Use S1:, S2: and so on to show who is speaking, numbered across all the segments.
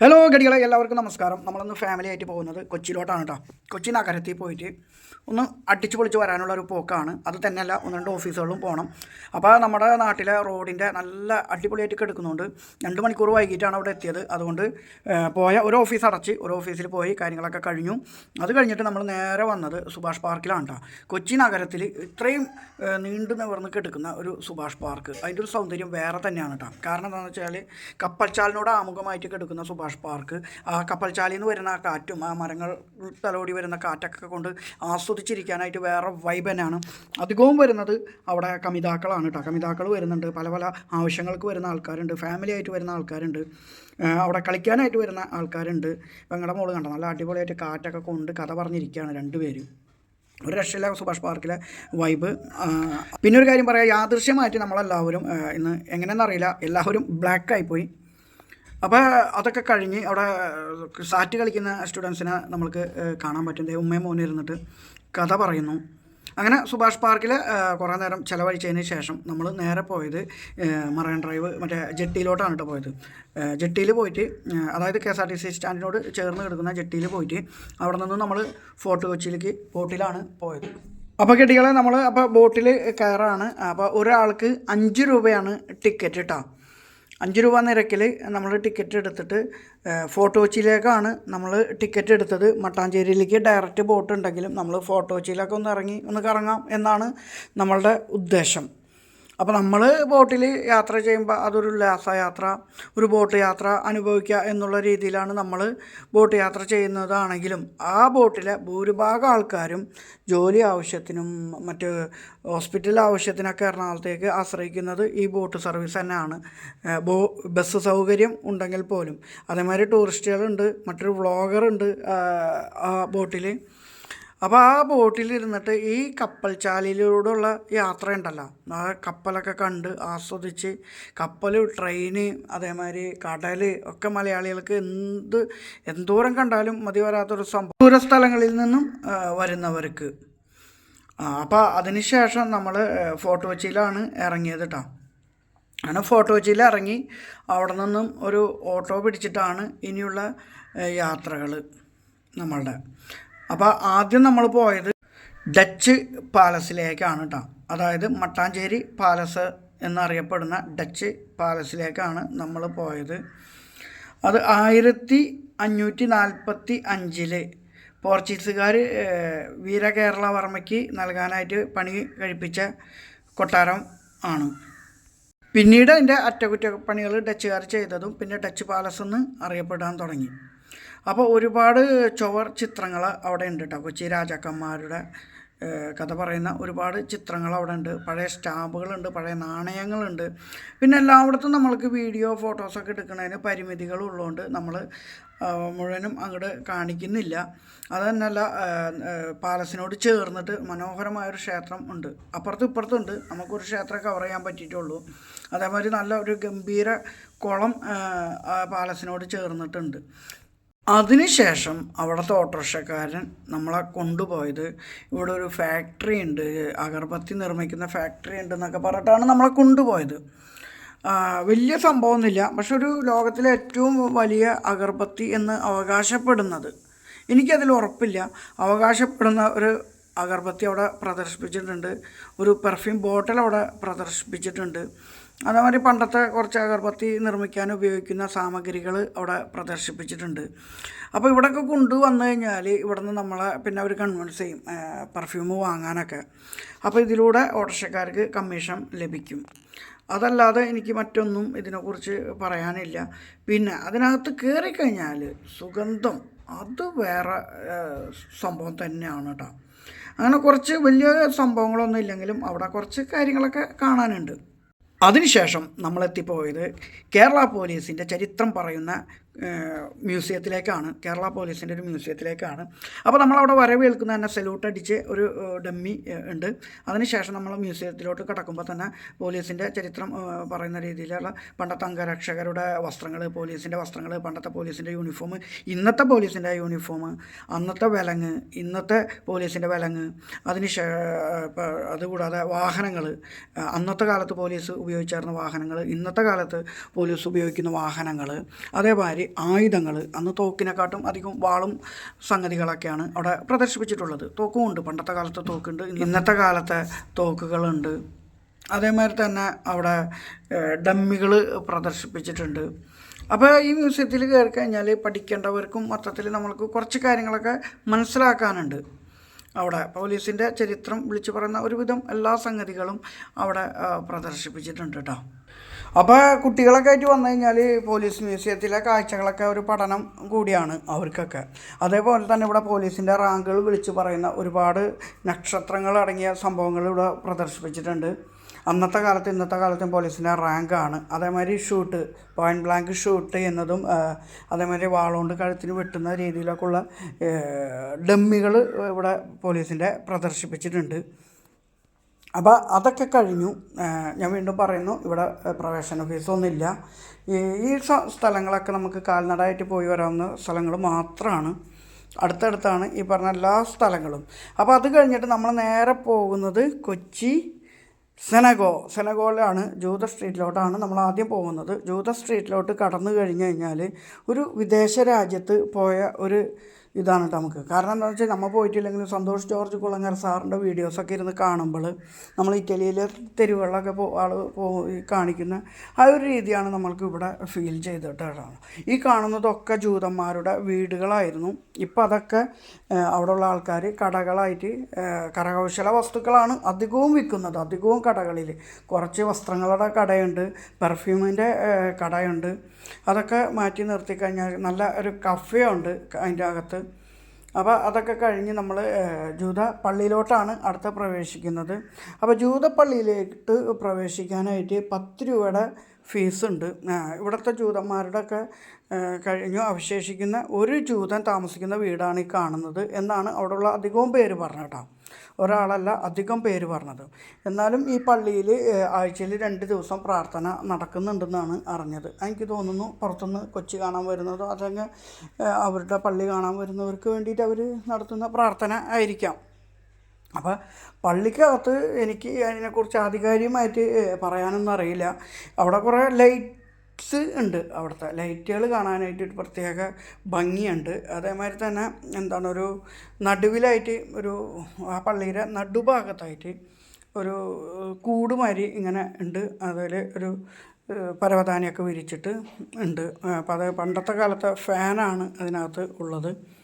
S1: Hello ഗടികളെ എല്ലാവർക്കും നമസ്കാരം. നമ്മളൊന്ന് ഫാമിലി ആയിട്ട് പോകുന്നത് കൊച്ചിയിലോട്ടാണ് കേട്ടോ കൊച്ചി നഗരത്തിൽ പോയിട്ട് ഒന്ന് അടിച്ചു പൊളിച്ച് വരാനുള്ള ഒരു പോക്കാണ്. അത് തന്നെയല്ല ഒന്ന് രണ്ട് ഓഫീസുകളിലും പോകണം അപ്പോൾ നമ്മുടെ നാട്ടിലെ റോഡിന്റെ നല്ല അടിപൊളിയായിട്ട് കിടക്കുന്നുണ്ട്. രണ്ട് മണിക്കൂർ വൈകിട്ടാണ് അവിടെ എത്തിയത്. അതുകൊണ്ട് പോയ ഒരു ഓഫീസ് അടച്ച് ഒരു ഓഫീസിൽ പോയി കാര്യങ്ങളൊക്കെ കഴിഞ്ഞു. അത് കഴിഞ്ഞിട്ട് നമ്മൾ നേരെ വന്നത് സുഭാഷ് പാർക്കിലാണ് കേട്ടോ കൊച്ചി നഗരത്തിൽ ഇത്രയും നീണ്ടു നിവർന്ന് കിടക്കുന്ന ഒരു സുഭാഷ് പാർക്ക്. അതിന്റെ ഒരു സൗന്ദര്യം വേറെ തന്നെയാണ് കേട്ടോ കാരണം എന്താണെന്ന് വെച്ചാൽ കപ്പൽച്ചാലിനോട് ആമുഖമായിട്ട് കിടക്കുന്ന സുഭാഷ് പാർക്ക്. ആ കപ്പൽച്ചാലിൽ നിന്ന് വരുന്ന ആ കാറ്റും ആ മരങ്ങൾ തലോടി വരുന്ന കാറ്റൊക്കെ കൊണ്ട് ആസ്വദിച്ചിരിക്കാനായിട്ട് വേറെ വൈബ് തന്നെയാണ്. അധികവും വരുന്നത് അവിടെ കമിതാക്കളാണ് കേട്ടോ കമിതാക്കൾ വരുന്നുണ്ട്. പല പല ആവശ്യങ്ങൾക്ക് വരുന്ന ആൾക്കാരുണ്ട്. ഫാമിലി ആയിട്ട് വരുന്ന ആൾക്കാരുണ്ട്. അവിടെ കളിക്കാനായിട്ട് വരുന്ന ആൾക്കാരുണ്ട്. ഞങ്ങളുടെ മോൾ കണ്ടോ? നല്ല അടിപൊളിയായിട്ട് കാറ്റൊക്കെ കൊണ്ട് കഥ പറഞ്ഞിരിക്കുകയാണ് രണ്ടുപേരും ഒരു രക്ഷയില്ല സുഭാഷ് പാർക്കിലെ വൈബ് പിന്നെ ഒരു കാര്യം പറയാം. യാദൃശ്യമായിട്ട് നമ്മളെല്ലാവരും ഇന്ന് എങ്ങനെയെന്നറിയില്ല. എല്ലാവരും ബ്ലാക്ക് ആയിപ്പോയി. അപ്പോൾ അതൊക്കെ കഴിഞ്ഞ് അവിടെ സാറ്റ് കളിക്കുന്ന സ്റ്റുഡൻസിനെ നമ്മൾക്ക് കാണാൻ പറ്റും. ഉമ്മയും മോനും ഇരുന്നിട്ട് കഥ പറയുന്നു. അങ്ങനെ സുഭാഷ് പാർക്കിൽ കുറേ നേരം ചിലവഴിച്ചതിന് ശേഷം നമ്മൾ നേരെ പോയത് മറൈൻ ഡ്രൈവ് മറ്റേ ജെട്ടിയിലോട്ടാണ് കേട്ടോ പോയത്. ജെട്ടിയിൽ പോയിട്ട് അതായത് K S R T C സ്റ്റാൻഡിനോട് ചേർന്ന് കിടക്കുന്ന ജെട്ടിയിൽ പോയിട്ട് അവിടെ നിന്ന് നമ്മൾ ഫോർട്ട് കൊച്ചിയിലേക്ക് ബോട്ടിലാണ് പോയത്. അപ്പോൾ കെട്ടികളെ നമ്മൾ അപ്പോൾ ബോട്ടിൽ കയറാണ്. അപ്പോൾ ഒരാൾക്ക് അഞ്ച് രൂപയാണ് ടിക്കറ്റ് കേട്ടോ അഞ്ച് രൂപ നിരക്കിൽ നമ്മൾ ടിക്കറ്റ് എടുത്തിട്ട് ഫോട്ടോച്ചിയിലേക്കാണ് നമ്മൾ ടിക്കറ്റ് എടുത്തത്. മട്ടാഞ്ചേരിയിലേക്ക് ഡയറക്റ്റ് ബോട്ട് ഉണ്ടെങ്കിലും നമ്മൾ ഫോർട്ട് ഒന്ന് ഇറങ്ങി ഒന്ന് കറങ്ങാം എന്നാണ് നമ്മളുടെ ഉദ്ദേശം. അപ്പോൾ നമ്മൾ ബോട്ടിൽ യാത്ര ചെയ്യുമ്പോൾ അതൊരു ഉല്ലാസയാത്ര ഒരു ബോട്ട് യാത്ര അനുഭവിക്കുക എന്നുള്ള രീതിയിലാണ് നമ്മൾ ബോട്ട് യാത്ര ചെയ്യുന്നതാണെങ്കിലും ആ ബോട്ടിലെ ഭൂരിഭാഗം ആൾക്കാരും ജോലി ആവശ്യത്തിനും മറ്റ് ഹോസ്പിറ്റൽ ആവശ്യത്തിനൊക്കെ എറണാകുളത്തേക്ക് ആശ്രയിക്കുന്നത് ഈ ബോട്ട് സർവീസ് തന്നെയാണ്. ബോ ബസ് സൗകര്യം ഉണ്ടെങ്കിൽ പോലും. അതേമാതിരി ടൂറിസ്റ്റുകളുണ്ട് മറ്റൊരു വ്ളോഗറുണ്ട് ആ ബോട്ടിൽ അപ്പോൾ ആ ബോട്ടിലിരുന്നിട്ട് ഈ കപ്പൽ ചാലിലൂടെയുള്ള യാത്ര ഉണ്ടല്ലോ ആ കപ്പലൊക്കെ കണ്ട് ആസ്വദിച്ച് കപ്പൽ ട്രെയിന് അതേമാതിരി കടൽ ഒക്കെ മലയാളികൾക്ക് എന്ത് എന്തോരം കണ്ടാലും മതി വരാത്തൊരു സംഭവം. ദൂര സ്ഥലങ്ങളിൽ നിന്നും വരുന്നവർക്ക്. അപ്പോൾ അതിനുശേഷം നമ്മൾ ഫോർട്ട് കൊച്ചിയിലാണ് ഇറങ്ങിയത് കേട്ടോ അങ്ങനെ ഫോർട്ട് കൊച്ചിയിൽ ഇറങ്ങി അവിടെ നിന്നും ഒരു ഓട്ടോ പിടിച്ചിട്ടാണ് ഇനിയുള്ള യാത്രകൾ നമ്മളുടെ. അപ്പോൾ ആദ്യം നമ്മൾ പോയത് ഡച്ച് പാലസിലേക്കാണ് കേട്ടോ അതായത് മട്ടാഞ്ചേരി പാലസ് എന്നറിയപ്പെടുന്ന ഡച്ച് പാലസിലേക്കാണ് നമ്മൾ പോയത്. അത് ആയിരത്തി അഞ്ഞൂറ്റി നാൽപ്പത്തി അഞ്ചിൽ പോർച്ചുഗീസുകാർ വീരകേരളവർമ്മയ്ക്ക് നൽകാനായിട്ട് പണി കഴിപ്പിച്ച കൊട്ടാരം ആണ്. പിന്നീട് അതിന്റെ അറ്റകുറ്റപ്പണികൾ ഡച്ചുകാർ ചെയ്തതും പിന്നെ ഡച്ച് പാലസ് എന്ന് അറിയപ്പെടാൻ തുടങ്ങി. അപ്പോൾ ഒരുപാട് ചുവർ ചിത്രങ്ങൾ അവിടെ ഉണ്ട് കേട്ടോ കൊച്ചി രാജാക്കന്മാരുടെ കഥ പറയുന്ന ഒരുപാട് ചിത്രങ്ങൾ അവിടെ ഉണ്ട്. പഴയ സ്റ്റാമ്പുകളുണ്ട് പഴയ നാണയങ്ങളുണ്ട് പിന്നെ എല്ലായിടത്തും നമ്മൾക്ക് വീഡിയോ ഫോട്ടോസൊക്കെ എടുക്കുന്നതിന് പരിമിതികളുള്ളതുകൊണ്ട് നമ്മൾ മുഴുവനും അങ്ങോട്ട് കാണിക്കുന്നില്ല. അത് തന്നെയല്ല പാലസിനോട് ചേർന്നിട്ട് മനോഹരമായൊരു ക്ഷേത്രം ഉണ്ട്. അപ്പുറത്തും ഇപ്പുറത്തുണ്ട് നമുക്കൊരു ക്ഷേത്രം കവർ ചെയ്യാൻ പറ്റിയിട്ടുള്ളൂ. അതേമാതിരി നല്ല ഒരു ഗംഭീര കുളം പാലസിനോട് ചേർന്നിട്ടുണ്ട്. അതിനുശേഷം അവിടുത്തെ ഓട്ടോറിക്ഷക്കാരൻ നമ്മളെ കൊണ്ടുപോയത് ഇവിടെ ഒരു ഫാക്ടറി ഉണ്ട് അഗർബത്തി നിർമ്മിക്കുന്ന ഫാക്ടറി ഉണ്ട് എന്നൊക്കെ പറഞ്ഞിട്ടാണ് നമ്മളെ കൊണ്ടുപോയത്. വലിയ സംഭവമൊന്നുമില്ല പക്ഷെ ഒരു ലോകത്തിലെ ഏറ്റവും വലിയ അഗർബത്തി എന്ന് അവകാശപ്പെടുന്നത്. എനിക്കതിൽ ഉറപ്പില്ല. അവകാശപ്പെടുന്ന ഒരു അഗർബത്തി അവിടെ പ്രദർശിപ്പിച്ചിട്ടുണ്ട് ഒരു പെർഫ്യൂം ബോട്ടിൽ അവിടെ പ്രദർശിപ്പിച്ചിട്ടുണ്ട്. അതേമാതിരി പണ്ടത്തെ കുറച്ച് അഗർബത്തി നിർമ്മിക്കാൻ ഉപയോഗിക്കുന്ന സാമഗ്രികൾ അവിടെ പ്രദർശിപ്പിച്ചിട്ടുണ്ട്. അപ്പോൾ ഇവിടെയൊക്കെ കൊണ്ടുവന്നു കഴിഞ്ഞാൽ ഇവിടെ നിന്ന് നമ്മളെ പിന്നെ അവർ കൺവിൻസ് ചെയ്യും പെർഫ്യൂം വാങ്ങാനൊക്കെ. അപ്പോൾ ഇതിലൂടെ ഓട്ടർഷക്കാർക്ക് കമ്മീഷൻ ലഭിക്കും. അതല്ലാതെ എനിക്ക് മറ്റൊന്നും ഇതിനെക്കുറിച്ച് പറയാനില്ല. പിന്നെ അതിനകത്ത് കയറിക്കഴിഞ്ഞാൽ സുഗന്ധം അത് വേറെ സംഭവം തന്നെയാണ് കേട്ടോ അങ്ങനെ കുറച്ച് വലിയ സംഭവങ്ങളൊന്നും ഇല്ലെങ്കിലും അവിടെ കുറച്ച് കാര്യങ്ങളൊക്കെ കാണാനുണ്ട്. അതിനുശേഷം നമ്മളെത്തിപ്പോയത് കേരള പോലീസിന്റെ ചരിത്രം പറയുന്ന മ്യൂസിയത്തിലേക്കാണ് കേരള പോലീസിന്റെ ഒരു മ്യൂസിയത്തിലേക്കാണ്. അപ്പോൾ നമ്മളവിടെ വരവേൽക്കുന്ന തന്നെ സല്യൂട്ട് അടിച്ച് ഒരു ഡമ്മി ഉണ്ട്. അതിനുശേഷം നമ്മൾ മ്യൂസിയത്തിലോട്ട് കിടക്കുമ്പോൾ തന്നെ പോലീസിന്റെ ചരിത്രം പറയുന്ന രീതിയിലുള്ള പണ്ടത്തെ അംഗരക്ഷകരുടെ വസ്ത്രങ്ങൾ പോലീസിന്റെ വസ്ത്രങ്ങൾ പണ്ടത്തെ പോലീസിന്റെ യൂണിഫോം ഇന്നത്തെ പോലീസിന്റെ യൂണിഫോം അന്നത്തെ വിലങ്ങ് ഇന്നത്തെ പോലീസിന്റെ വിലങ്ങ് അതിനുശേ അതുകൂടാതെ വാഹനങ്ങൾ അന്നത്തെ കാലത്ത് പോലീസ് ഉപയോഗിച്ചിരുന്ന വാഹനങ്ങൾ ഇന്നത്തെ കാലത്ത് പോലീസ് ഉപയോഗിക്കുന്ന വാഹനങ്ങൾ അതേമാതിരി ആയുധങ്ങൾ അന്ന് തോക്കിനെക്കാട്ടും അധികം വാളും സംഗതികളൊക്കെയാണ് അവിടെ പ്രദർശിപ്പിച്ചിട്ടുള്ളത്. തോക്കുമുണ്ട് പണ്ടത്തെ കാലത്തെ തോക്കുണ്ട്. ഇന്നത്തെ കാലത്തെ തോക്കുകളുണ്ട്. അതേമാതിരി തന്നെ അവിടെ ഡമ്മികൾ പ്രദർശിപ്പിച്ചിട്ടുണ്ട്. അപ്പോൾ ഈ മ്യൂസിയത്തിൽ കയറി കഴിഞ്ഞാൽ പഠിക്കേണ്ടവർക്കും മൊത്തത്തിൽ നമ്മൾക്ക് കുറച്ച് കാര്യങ്ങളൊക്കെ മനസ്സിലാക്കാനുണ്ട്. അവിടെ പോലീസിന്റെ ചരിത്രം വിളിച്ചു പറയുന്ന ഒരുവിധം എല്ലാ സംഗതികളും അവിടെ പ്രദർശിപ്പിച്ചിട്ടുണ്ട് കേട്ടോ അപ്പോൾ കുട്ടികളൊക്കെ ആയിട്ട് വന്നു കഴിഞ്ഞാൽ പോലീസ് മ്യൂസിയത്തിലെ കാഴ്ചകളൊക്കെ ഒരു പഠനം കൂടിയാണ് അവർക്കൊക്കെ. അതേപോലെ തന്നെ ഇവിടെ പോലീസിന്റെ റാങ്കുകൾ വിളിച്ചു പറയുന്ന ഒരുപാട് നക്ഷത്രങ്ങൾ അടങ്ങിയ സംഭവങ്ങൾ ഇവിടെ പ്രദർശിപ്പിച്ചിട്ടുണ്ട്. അന്നത്തെ കാലത്ത് ഇന്നത്തെ കാലത്തും പോലീസിന്റെ റാങ്കാണ്. അതേമാതിരി ഷൂട്ട് പോയിന്റ് ബ്ലാങ്ക് ഷൂട്ട് എന്നതും അതേമാതിരി വാളുകൊണ്ട് കഴുത്തിന് വെട്ടുന്ന രീതിയിലൊക്കെയുള്ള ഡമ്മികൾ ഇവിടെ പോലീസിന്റെ പ്രദർശിപ്പിച്ചിട്ടുണ്ട്. അപ്പോൾ അതൊക്കെ കഴിഞ്ഞു. ഞാൻ വീണ്ടും പറയുന്നു ഇവിടെ പ്രവേശന ഫീസൊന്നുമില്ല ഈ സ്ഥലങ്ങളൊക്കെ നമുക്ക് കാൽനടയായിട്ട് പോയി വരാവുന്ന സ്ഥലങ്ങൾ മാത്രമാണ് അടുത്തടുത്താണ് ഈ പറഞ്ഞ എല്ലാ സ്ഥലങ്ങളും. അപ്പോൾ അത് കഴിഞ്ഞിട്ട് നമ്മൾ നേരെ പോകുന്നത് കൊച്ചി സെനഗോ. സെനഗോയിലാണ് ജൂത സ്ട്രീറ്റിലോട്ടാണ് നമ്മൾ ആദ്യം പോകുന്നത്. ജൂത സ്ട്രീറ്റിലോട്ട് കടന്നു കഴിഞ്ഞ് കഴിഞ്ഞാൽ ഒരു വിദേശ രാജ്യത്ത് പോയ ഒരു ഇതാണ് കേട്ടോ നമുക്ക്. കാരണം എന്താണെന്ന് വെച്ചാൽ നമ്മൾ പോയിട്ടില്ലെങ്കിലും സന്തോഷ് ജോർജ് കുളങ്ങര സാറിന്റെ വീഡിയോസൊക്കെ ഇരുന്ന് കാണുമ്പോൾ നമ്മൾ ഇറ്റലിയിലെ തെരുവുകളിലൊക്കെ പോ ആൾ പോയി കാണിക്കുന്ന ആ ഒരു രീതിയാണ് നമ്മൾക്ക് ഇവിടെ ഫീൽ ചെയ്തിട്ടാണ് ഈ കാണുന്നതൊക്കെ ജൂതന്മാരുടെ വീടുകളായിരുന്നു. ഇപ്പം അതൊക്കെ അവിടെയുള്ള ആൾക്കാർ കടകളായിട്ട് കരകൗശല വസ്തുക്കളാണ് അധികവും വിൽക്കുന്നത്. അധികവും കടകളിൽ കുറച്ച് വസ്ത്രങ്ങളുടെ കടയുണ്ട് പെർഫ്യൂമിന്റെ കടയുണ്ട്. അതൊക്കെ മാറ്റി നിർത്തി കഴിഞ്ഞാൽ നല്ല ഒരു കഫേ ഉണ്ട് അതിന്റെ അകത്ത്. അപ്പോൾ അതൊക്കെ കഴിഞ്ഞ് നമ്മൾ ജൂത പള്ളിയിലോട്ടാണ് അടുത്ത പ്രവേശിക്കുന്നത്. അപ്പോൾ ജൂത പള്ളിയിലേക്ക് പ്രവേശിക്കാനായിട്ട് പത്ത് രൂപയുടെ ഫീസ് ഉണ്ട് ആ, ഇവിടുത്തെ ജൂതന്മാരുടെ ഒക്കെ കഴിഞ്ഞു അവശേഷിക്കുന്ന ഒരു ജൂതൻ താമസിക്കുന്ന വീടാണ് ഈ കാണുന്നത് എന്നാണ് അവിടെയുള്ള അധികവും പേര് പറഞ്ഞത് കേട്ടോ ഒരാളല്ല അധികം പേര് പറഞ്ഞത്. എന്നാലും ഈ പള്ളിയിൽ ആഴ്ചയിൽ രണ്ട് ദിവസം പ്രാർത്ഥന നടക്കുന്നുണ്ടെന്നാണ് അറിഞ്ഞത്. എനിക്ക് തോന്നുന്നു പുറത്തുനിന്ന് കൊച്ചി കാണാൻ വരുന്നതോ അതങ്ങ് അവരുടെ പള്ളി കാണാൻ വരുന്നവർക്ക് വേണ്ടിയിട്ട് അവർ നടത്തുന്ന പ്രാർത്ഥന ആയിരിക്കാം. അപ്പോൾ പള്ളിക്കകത്ത് എനിക്ക് അതിനെക്കുറിച്ച് ആധികാരികമായിട്ട് പറയാനൊന്നും അറിയില്ല. അവിടെ കുറേ ലൈറ്റ്സ് ഉണ്ട് അവിടുത്തെ. ലൈറ്റുകൾ കാണാനായിട്ട് ഒരു പ്രത്യേക ഭംഗിയുണ്ട്. അതേമാതിരി തന്നെ എന്താണ് ഒരു നടുവിലായിട്ട് ഒരു ആ പള്ളിയുടെ നടുഭാഗത്തായിട്ട് ഒരു കൂടുമാരി ഇങ്ങനെ ഉണ്ട്. അതിൽ ഒരു പരവതാനിയൊക്കെ വിരിച്ചിട്ട് ഉണ്ട്. അപ്പോൾ അത് പണ്ടത്തെ കാലത്തെ ഫാനാണ് അതിനകത്ത് ഉള്ളത്.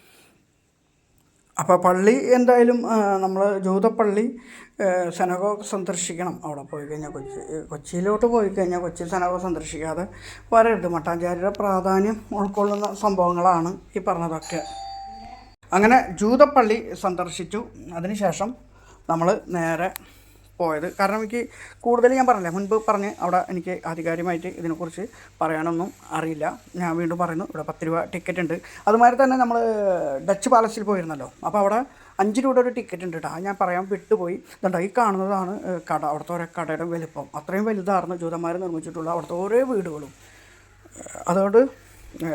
S1: അപ്പോൾ പള്ളി എന്തായാലും നമ്മൾ ജൂതപ്പള്ളി സെനഗോ സന്ദർശിക്കണം. അവിടെ പോയി കഴിഞ്ഞാൽ കൊച്ചി കൊച്ചിയിലോട്ട് പോയി കഴിഞ്ഞാൽ കൊച്ചി സെനഗോ സന്ദർശിക്കാതെ വരരുത്. മട്ടാഞ്ചാരിയുടെ പ്രാധാന്യം ഉൾക്കൊള്ളുന്ന സംഭവങ്ങളാണ് ഈ പറഞ്ഞതൊക്കെ. അങ്ങനെ ജൂതപ്പള്ളി സന്ദർശിച്ചു. അതിനുശേഷം നമ്മൾ നേരെ പോയത്. കാരണം എനിക്ക് കൂടുതൽ ഞാൻ പറഞ്ഞില്ല. മുൻപ് പറഞ്ഞ് അവിടെ എനിക്ക് ആധികാരികമായിട്ട് ഇതിനെക്കുറിച്ച് പറയാനൊന്നും അറിയില്ല. ഞാൻ വീണ്ടും പറയുന്നു ഇവിടെ പത്ത് രൂപ ടിക്കറ്റ് ഉണ്ട്. അതുമാതിരി തന്നെ നമ്മൾ ഡച്ച് പാലസിൽ പോയിരുന്നല്ലോ. അപ്പോൾ അവിടെ അഞ്ച് രൂപയുടെ ഒരു ടിക്കറ്റ് ഉണ്ട് കേട്ടോ ഞാൻ പറയാൻ വിട്ടുപോയി. ഇതുണ്ടോ? ഈ കാണുന്നതാണ് കട. അവിടുത്തെ ഓരോ കടയുടെ വലുപ്പം. അത്രയും വലുതായിരുന്നു ജൂതന്മാർ നിർമ്മിച്ചിട്ടുള്ള അവിടുത്തെ ഓരോ വീടുകളും. അതുകൊണ്ട്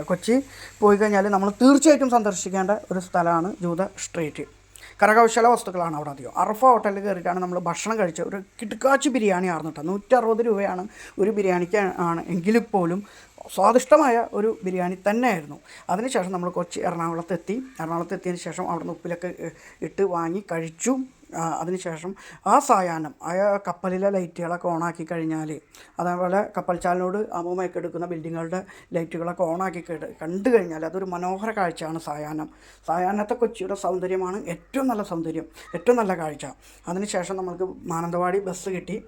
S1: കൊച്ചി പോയി കഴിഞ്ഞാൽ നമ്മൾ തീർച്ചയായിട്ടും സന്ദർശിക്കേണ്ട ഒരു സ്ഥലമാണ് ജൂത സ്ട്രീറ്റ്. കരകൗശല വസ്തുക്കളാണ് അവിടെ അധികം. അറഫ ഹോട്ടലിൽ കയറിയിട്ടാണ് നമ്മൾ ഭക്ഷണം കഴിച്ച ഒരു കിടുക്കാച്ചി ബിരിയാണി ആയിരുന്നു കേട്ടോ. നൂറ്ററുപത് രൂപയാണ് ഒരു ബിരിയാണിക്ക് ആണ് എങ്കിൽ പോലും സ്വാദിഷ്ടമായ ഒരു ബിരിയാണി തന്നെയായിരുന്നു. അതിനുശേഷം നമ്മൾ കൊച്ചി എറണാകുളത്ത് എത്തി എറണാകുളത്ത് എത്തിയതിന് ശേഷം അവിടുന്ന് ഉപ്പിലൊക്കെ ഇട്ട് വാങ്ങി കഴിച്ചു. അതിനുശേഷം ആ സായാഹ്നം ആ കപ്പലിലെ ലൈറ്റുകളൊക്കെ ഓണാക്കി കഴിഞ്ഞാൽ അതേപോലെ കപ്പൽച്ചാലിനോട് അമ്മൂമ്മയൊക്കെ എടുക്കുന്ന ബിൽഡിങ്ങുകളുടെ ലൈറ്റുകളൊക്കെ ഓണാക്കി കണ്ടു കഴിഞ്ഞാൽ അതൊരു മനോഹര കാഴ്ചയാണ് സായാഹ്നം. സായാഹ്നത്തെ കൊച്ചിയുടെ സൗന്ദര്യമാണ് ഏറ്റവും നല്ല സൗന്ദര്യം ഏറ്റവും നല്ല കാഴ്ച. അതിനുശേഷം നമുക്ക് മാനന്തവാടി ബസ് കിട്ടി.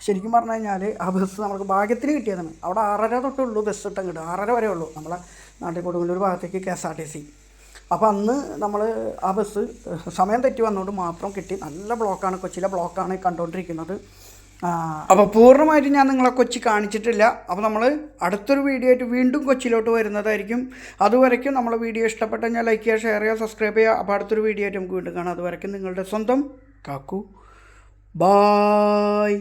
S1: ശരിക്കും പറഞ്ഞു കഴിഞ്ഞാൽ ആ ബസ് നമുക്ക് ഭാഗ്യത്തിന് കിട്ടിയതാണ്. അവിടെ ആറര തൊട്ടുള്ളൂ ബസ് ഇട്ടം കിട്ടും ആറര വരെ ഉള്ളൂ. നമ്മളെ നാട്ടിൽ കൊടുങ്ങല്ലൂർ ഭാഗത്തേക്ക് K S R T C. അപ്പോൾ അന്ന് നമ്മൾ ആ ബസ് സമയം തെറ്റി വന്നുകൊണ്ട് മാത്രം കിട്ടി. നല്ല ബ്ലോക്കാണ് കൊച്ചിയിലെ ബ്ലോക്കാണ് കണ്ടുകൊണ്ടിരിക്കുന്നത് അപ്പോൾ പൂർണമായിട്ട് ഞാൻ നിങ്ങളെ കൊച്ചി കാണിച്ചിട്ടില്ല. അപ്പോൾ നമ്മൾ അടുത്തൊരു വീഡിയോ ആയിട്ട് വീണ്ടും കൊച്ചിയിലോട്ട് വരുന്നതായിരിക്കും. അതുവരയ്ക്കും നമ്മളെ വീഡിയോ ഇഷ്ടപ്പെട്ട ഞാൻ ലൈക്ക് ചെയ്യുക ഷെയർ ചെയ്യുക സബ്സ്ക്രൈബ് ചെയ്യുക. അപ്പോൾ അടുത്തൊരു വീഡിയോ ആയിട്ട് നമുക്ക് വീണ്ടും കാണാം. അതുവരയ്ക്കും നിങ്ങളുടെ സ്വന്തം കാക്കു. ബായ്